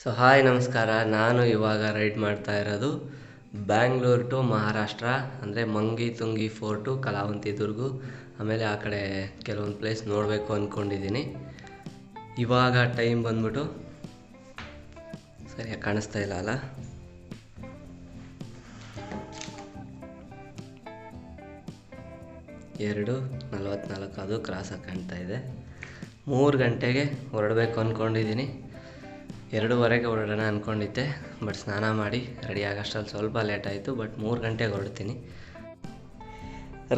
So hi ನಮಸ್ಕಾರ. ನಾನು ಇವಾಗ ರೈಡ್ ಮಾಡ್ತಾ ಇರೋದು ಬ್ಯಾಂಗ್ಳೂರ್ ಟು ಮಹಾರಾಷ್ಟ್ರ ಅಂದರೆ ಮಂಗಿ ತುಂಗಿ ಫೋರ್ಟು ಕಲಾವಂತಿ ದುರ್ಗು ಆಮೇಲೆ ಆ ಕಡೆ ಕೆಲವೊಂದು ಪ್ಲೇಸ್ ನೋಡಬೇಕು ಅಂದ್ಕೊಂಡಿದ್ದೀನಿ ಇವಾಗ ಟೈಮ್ ಬಂದ್ಬಿಟ್ಟು ಸರಿಯಾಗಿ ಕಾಣಿಸ್ತಾ ಇಲ್ಲ ಅಲ್ಲ? ಎರಡು ನಲವತ್ತ್ನಾಲ್ಕು ಅದು ಕ್ರಾಸಾಗಿ ಕಾಣ್ತಾ ಇದೆ. ಮೂರು ಗಂಟೆಗೆ ಹೊರಡಬೇಕು ಅಂದ್ಕೊಂಡಿದ್ದೀನಿ ಎರಡೂವರೆಗೆ ಹೊರಡೋಣ ಅಂದ್ಕೊಂಡಿದ್ದೆ ಬಟ್ ಸ್ನಾನ ಮಾಡಿ ರೆಡಿ ಆಗೋಷ್ಟರಲ್ಲಿ ಸ್ವಲ್ಪ ಲೇಟ್ ಆಯಿತು ಬಟ್ ಮೂರು ಗಂಟೆಗೆ ಹೊರಡ್ತೀನಿ.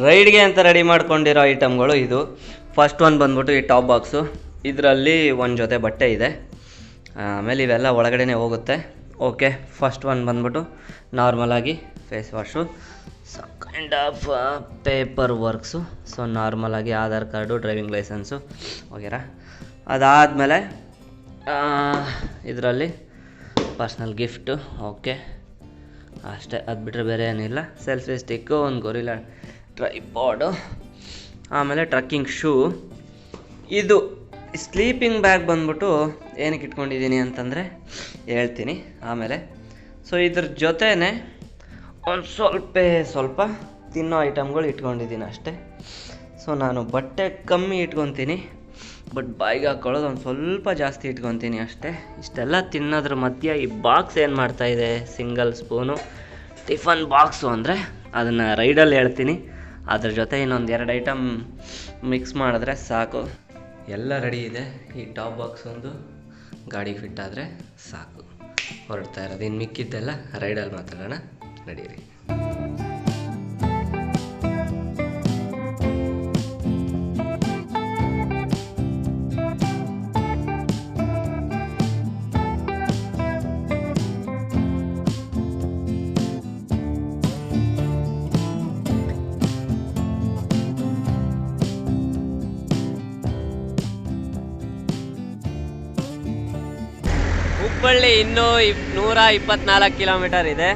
ರೈಡ್ಗೆ ಅಂತ ರೆಡಿ ಮಾಡ್ಕೊಂಡಿರೋ ಐಟಮ್ಗಳು ಇದು. ಫಸ್ಟ್ ಒಂದು ಬಂದ್ಬಿಟ್ಟು ಈ ಟಾಪ್ ಬಾಕ್ಸು ಇದರಲ್ಲಿ ಒಂದು ಜೊತೆ ಬಟ್ಟೆ ಇದೆ. ಆಮೇಲೆ ಇವೆಲ್ಲ ಒಳಗಡೆನೇ ಹೋಗುತ್ತೆ. ಓಕೆ ಫಸ್ಟ್ ಒನ್ ಬಂದ್ಬಿಟ್ಟು ನಾರ್ಮಲಾಗಿ face wash kind of paper works so ನಾರ್ಮಲಾಗಿ ಆಧಾರ್ ಕಾರ್ಡು ಡ್ರೈವಿಂಗ್ ಲೈಸೆನ್ಸು ವಗೇರ. ಅದಾದಮೇಲೆ ಇದರಲ್ಲಿ ಪರ್ಸ್ನಲ್ ಗಿಫ್ಟು, ಓಕೆ. ಅಷ್ಟೇ, ಅದು ಬಿಟ್ಟರೆ ಬೇರೆ ಏನಿಲ್ಲ. ಸೆಲ್ಫಿ ಸ್ಟಿಕ್ಕು, ಒಂದು ಗೊರಿಲ್ಲ ಟ್ರೈಪಾಡು. ಆಮೇಲೆ ಟ್ರಕ್ಕಿಂಗ್ ಶೂ. ಇದು ಸ್ಲೀಪಿಂಗ್ ಬ್ಯಾಗ್ ಬಂದ್ಬಿಟ್ಟು ಏನಕ್ಕೆ ಇಟ್ಕೊಂಡಿದ್ದೀನಿ ಅಂತಂದರೆ ಹೇಳ್ತೀನಿ ಆಮೇಲೆ. ಸೊ ಇದ್ರ ಜೊತೆನೇ ಒಂದು ಸ್ವಲ್ಪ ಸ್ವಲ್ಪ ತಿನ್ನೋ ಐಟಮ್ಗಳು ಇಟ್ಕೊಂಡಿದ್ದೀನಿ ಅಷ್ಟೇ. ಸೊ ನಾನು ಬಟ್ಟೆ ಕಮ್ಮಿ ಇಟ್ಕೊತೀನಿ. ಬಟ್ ಬಾಯಿಗೆ ಹಾಕೊಳ್ಳೋದು ಒಂದು ಸ್ವಲ್ಪ ಜಾಸ್ತಿ ಇಟ್ಕೊತೀನಿ ಅಷ್ಟೇ. ಇಷ್ಟೆಲ್ಲ ತಿನ್ನೋದ್ರ ಮಧ್ಯೆ ಈ ಬಾಕ್ಸ್ ಏನು ಮಾಡ್ತಾಯಿದೆ ಸಿಂಗಲ್ ಸ್ಪೂನು ಟಿಫನ್ ಬಾಕ್ಸು ಅಂದರೆ ಅದನ್ನು ರೈಡಲ್ಲಿ ಹೇಳ್ತೀನಿ. ಅದ್ರ ಜೊತೆ ಇನ್ನೊಂದು ಎರಡು ಐಟಮ್ ಮಿಕ್ಸ್ ಮಾಡಿದ್ರೆ ಸಾಕು. ಎಲ್ಲ ರೆಡಿ ಇದೆ. ಈ ಟಾಪ್ ಬಾಕ್ಸ್ ಒಂದು ಗಾಡಿಗೆ ಫಿಟ್ ಆದರೆ ಸಾಕು. ಹೊರಡ್ತಾ ಇರೋದು. ಇನ್ನು ಮಿಕ್ಕಿದ್ದೆಲ್ಲ ರೈಡಲ್ಲಿ ಮಾತಾಡೋಣ. ನಡೀರಿ. ಹುಬ್ಬಳ್ಳಿ ಇನ್ನೂ ಇಪ್ ನೂರ ಇಪ್ಪತ್ನಾಲ್ಕು ಕಿಲೋಮೀಟರ್ ಇದೆ.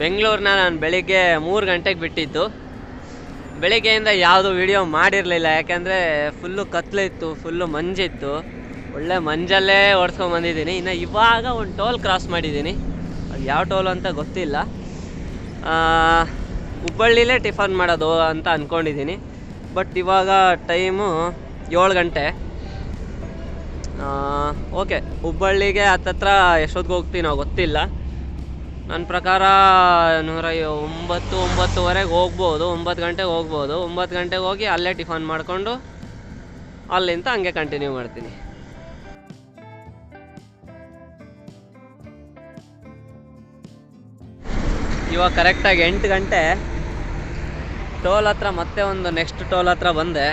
ಬೆಂಗಳೂರನ್ನ ನಾನು ಬೆಳಿಗ್ಗೆ ಮೂರು ಗಂಟೆಗೆ ಬಿಟ್ಟಿದ್ದು. ಬೆಳಿಗ್ಗೆಯಿಂದ ಯಾವುದು ವಿಡಿಯೋ ಮಾಡಿರಲಿಲ್ಲ, ಯಾಕೆಂದರೆ ಫುಲ್ಲು ಕತ್ಲಿತ್ತು ಫುಲ್ಲು ಮಂಜಿತ್ತು. ಒಳ್ಳೆ ಮಂಜಲ್ಲೇ ಓಡಿಸ್ಕೊಂಡು ಬಂದಿದ್ದೀನಿ. ಇನ್ನು ಇವಾಗ ಒಂದು ಟೋಲ್ ಕ್ರಾಸ್ ಮಾಡಿದ್ದೀನಿ. ಅದು ಯಾವ ಟೋಲ್ ಅಂತ ಗೊತ್ತಿಲ್ಲ. ಹುಬ್ಬಳ್ಳಿಲೇ ಟಿಫನ್ ಮಾಡೋದು ಅಂತ ಅಂದ್ಕೊಂಡಿದ್ದೀನಿ ಬಟ್ ಇವಾಗ ಟೈಮು ಏಳು ಗಂಟೆ. ಓಕೆ, ಹುಬ್ಬಳ್ಳಿಗೆ ಹತ್ತತ್ರ ಎಷ್ಟೊತ್ತಿಗೆ ಹೋಗ್ತೀನೋ ಗೊತ್ತಿಲ್ಲ. ನನ್ನ ಪ್ರಕಾರ ನೂರ ಒಂಬತ್ತು, ಒಂಬತ್ತುವರೆಗೆ ಹೋಗ್ಬೋದು, ಒಂಬತ್ತು ಗಂಟೆಗೆ ಹೋಗ್ಬೋದು. ಒಂಬತ್ತು ಗಂಟೆಗೆ ಹೋಗಿ ಅಲ್ಲೇ ಟಿಫನ್ ಮಾಡಿಕೊಂಡು ಅಲ್ಲಿಂದ ಹಂಗೆ ಕಂಟಿನ್ಯೂ ಮಾಡ್ತೀನಿ. ಇವಾಗ ಕರೆಕ್ಟಾಗಿ ಎಂಟು ಗಂಟೆ, ಟೋಲ್ ಹತ್ರ ಮತ್ತೆ ಒಂದು ನೆಕ್ಸ್ಟ್ ಟೋಲ್ ಹತ್ರ ಬಂದೆ.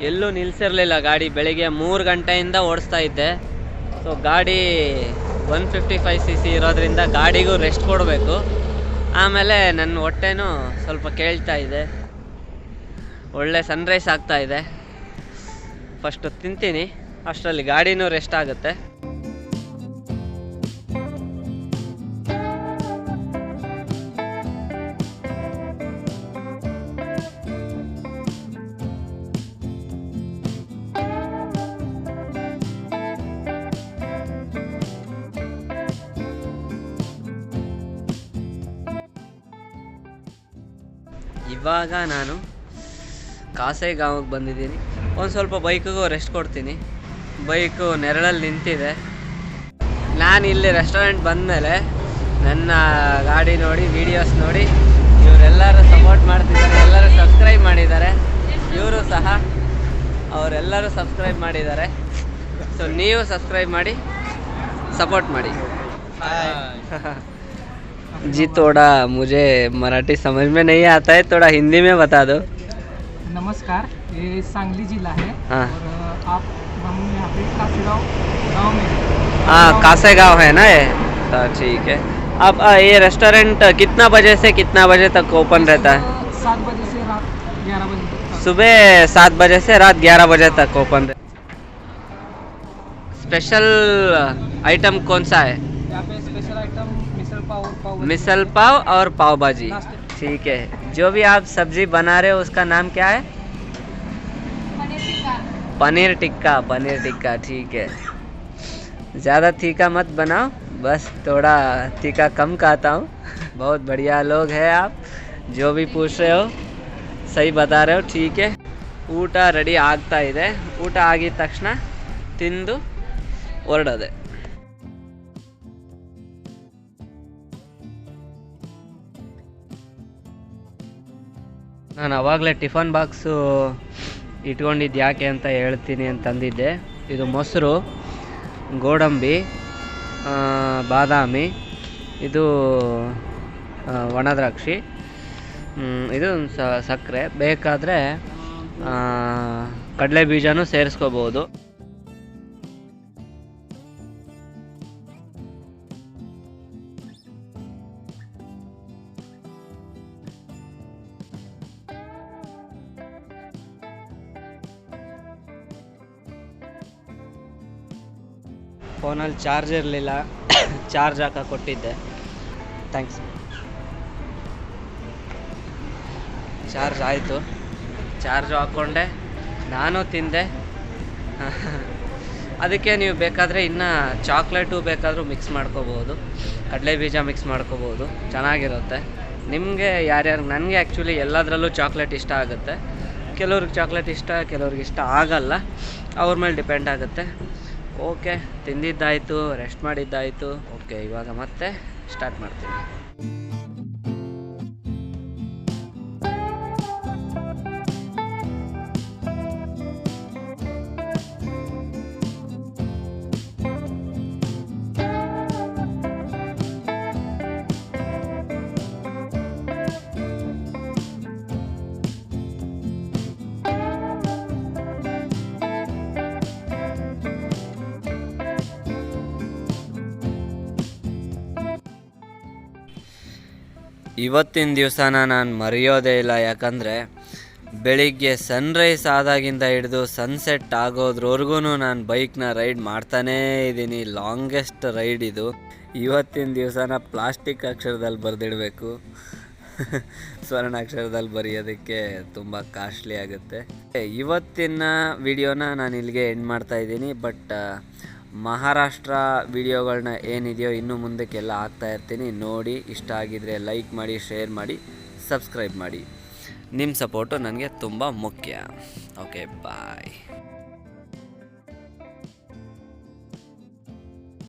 ಎಲ್ಲೂ ನಿಲ್ಸಿರಲಿಲ್ಲ ಗಾಡಿ. ಬೆಳಿಗ್ಗೆ ಮೂರು ಗಂಟೆಯಿಂದ ಓಡಿಸ್ತಾ ಇದ್ದೆ. ಸೊ ಗಾಡಿ one fifty five C C ಇರೋದ್ರಿಂದ ಗಾಡಿಗೂ ರೆಸ್ಟ್ ಕೊಡಬೇಕು. ಆಮೇಲೆ ನನ್ನ ಹೊಟ್ಟೆನೂ ಸ್ವಲ್ಪ ಕೇಳ್ತಾ ಇದೆ. ಒಳ್ಳೆ ಸನ್ರೈಸ್ ಆಗ್ತಾ ಇದೆ. ಫಸ್ಟು ತಿಂತೀನಿ. ಅಷ್ಟರಲ್ಲಿ ಗಾಡಿನೂ ರೆಸ್ಟ್ ಆಗುತ್ತೆ. ಇವಾಗ ನಾನು ಕಾಸೇಗಾಂವ್ಗೆ ಬಂದಿದ್ದೀನಿ. ಒಂದು ಸ್ವಲ್ಪ ಬೈಕಿಗೂ ರೆಸ್ಟ್ ಕೊಡ್ತೀನಿ. ಬೈಕು ನೆರಳಲ್ಲಿ ನಿಂತಿದೆ. ನಾನು ಇಲ್ಲಿ ರೆಸ್ಟೋರೆಂಟ್ ಬಂದಮೇಲೆ ನನ್ನ ಗಾಡಿ ನೋಡಿ ವೀಡಿಯೋಸ್ ನೋಡಿ ಇವರೆಲ್ಲರೂ ಸಪೋರ್ಟ್ ಮಾಡ್ತಿದ್ದಾರೆ ಎಲ್ಲರೂ ಸಬ್ಸ್ಕ್ರೈಬ್ ಮಾಡಿದ್ದಾರೆ. ಇವರು ಸಹ ಅವರೆಲ್ಲರೂ ಸಬ್ಸ್ಕ್ರೈಬ್ ಮಾಡಿದ್ದಾರೆ. ಸೊ ನೀವು ಸಬ್ಸ್ಕ್ರೈಬ್ ಮಾಡಿ ಸಪೋರ್ಟ್ ಮಾಡಿ. जी थोड़ा मुझे मराठी समझ में नहीं आता है थोड़ा हिंदी में बता दो। नमस्कार ये सांगली जिला है हाँ। और आप हम यहाँ पे काशीगांव गाँव में हाँ। गाँव- कासे गाँव है ना ये? हाँ, ठीक है। अब आ, ये रेस्टोरेंट कितना बजे से कितना बजे तक ओपन रहता है? सात बजे से रात ग्यारह बजे सुबह सात बजे से रात ग्यारह बजे तक ओपन स्पेशल आइटम कौन सा है? यहाँ पे स्पेशल आइटम मिसल पाव और पाव भाजी। मिसल पाव और पाव भाजी ठीक है। जो भी आप सब्ज़ी बना रहे हो उसका नाम क्या है? पनीर टिक्का। पनीर टिक्का ठीक है। ज़्यादा तीखा मत बनाओ बस थोड़ा तीखा कम खाता हूँ। बहुत बढ़िया लोग हैं आप जो भी पूछ रहे हो सही बता रहे हो ठीक है। ಊಟ रेडी आगता है ಊಟ आगे तक तुम ಹೊರಡೋದೆ ನಾನು ಅವಾಗಲೇ ಟಿಫನ್ ಬಾಕ್ಸು ಇಟ್ಕೊಂಡಿದ್ದು ಯಾಕೆ ಅಂತ ಹೇಳ್ತೀನಿ ಅಂತಂದಿದ್ದೆ. ಇದು ಮೊಸರು ಗೋಡಂಬಿ ಬಾದಾಮಿ ಇದು ಆ, ಒಣ ದ್ರಾಕ್ಷಿ ಹ್ಮ್, ಇದು ಸಕ್ಕರೆ. ಬೇಕಾದರೆ ಕಡಲೆ ಬೀಜನೂ ಸೇರಿಸ್ಕೋಬೋದು. ಫೋನಲ್ಲಿ ಚಾರ್ಜ್ ಇರಲಿಲ್ಲ. ಚಾರ್ಜ್ ಹಾಕ ಕೊಟ್ಟಿದ್ದೆ. ಥ್ಯಾಂಕ್ಸ್ ಚಾರ್ಜ್ ಆಯಿತು. ಚಾರ್ಜ್ ಹಾಕ್ಕೊಂಡೆ ನಾನು ತಿಂದೆ. ಅದಕ್ಕೆ ನೀವು ಬೇಕಾದರೆ ಇನ್ನು ಚಾಕ್ಲೇಟು ಬೇಕಾದರೂ ಮಿಕ್ಸ್ ಮಾಡ್ಕೋಬೋದು ಕಡಲೆ ಬೀಜ ಮಿಕ್ಸ್ ಮಾಡ್ಕೋಬೋದು ಚೆನ್ನಾಗಿರುತ್ತೆ. ನಿಮಗೆ ಯಾರ್ಯಾರು, ನನಗೆ ಆ್ಯಕ್ಚುಲಿ ಎಲ್ಲದರಲ್ಲೂ ಚಾಕ್ಲೇಟ್ ಇಷ್ಟ ಆಗುತ್ತೆ. ಕೆಲವ್ರಿಗೆ ಚಾಕ್ಲೇಟ್ ಇಷ್ಟ, ಕೆಲವ್ರಿಗೆ ಇಷ್ಟ ಆಗಲ್ಲ. ಅವ್ರ ಮೇಲೆ ಡಿಪೆಂಡ್ ಆಗುತ್ತೆ. ಓಕೆ ತಿಂದಿದ್ದಾಯಿತು ರೆಸ್ಟ್ ಮಾಡಿದ್ದಾಯಿತು. ಓಕೆ ಇವಾಗ ಮತ್ತೆ ಸ್ಟಾರ್ಟ್ ಮಾಡ್ತೀನಿ. ಇವತ್ತಿನ ದಿವಸನ ನಾನು ಮರೆಯೋದೇ ಇಲ್ಲ. ಯಾಕಂದರೆ ಬೆಳಿಗ್ಗೆ ಸನ್ರೈಸ್ ಆದಾಗಿಂದ ಹಿಡಿದು ಸನ್ಸೆಟ್ ಆಗೋದ್ರವರೆಗೂ ನಾನು ಬೈಕ್ನ ರೈಡ್ ಮಾಡ್ತಾನೇ ಇದ್ದೀನಿ. ಲಾಂಗೆಸ್ಟ್ ರೈಡ್ ಇದು. ಇವತ್ತಿನ ದಿವಸನ ಪ್ಲಾಸ್ಟಿಕ್ ಅಕ್ಷರದಲ್ಲಿ ಬರೆದಿಡಬೇಕು. ಸ್ವರ್ಣಾಕ್ಷರದಲ್ಲಿ ಬರೆಯೋದಕ್ಕೆ ತುಂಬ ಕಾಸ್ಟ್ಲಿ ಆಗುತ್ತೆ. ಇವತ್ತಿನ ವಿಡಿಯೋನ ನಾನು ಇಲ್ಲಿಗೆ ಎಂಡ್ ಮಾಡ್ತಾ ಇದ್ದೀನಿ. ಬಟ್ ಮಹಾರಾಷ್ಟ್ರ ವಿಡಿಯೋಗಳನ್ನ ಏನಿದೆಯೋ ಇನ್ನು ಮುಂದಕ್ಕೆಲ್ಲ ಹಾಕ್ತಾ ಇರ್ತೀನಿ. ನೋಡಿ, ಇಷ್ಟ ಆಗಿದ್ರೆ ಲೈಕ್ ಮಾಡಿ, ಶೇರ್ ಮಾಡಿ, ಸಬ್ಸ್ಕ್ರೈಬ್ ಮಾಡಿ. ನಿಮ್ಮ ಸಪೋರ್ಟು ನನಗೆ ತುಂಬ ಮುಖ್ಯ. Okay, bye.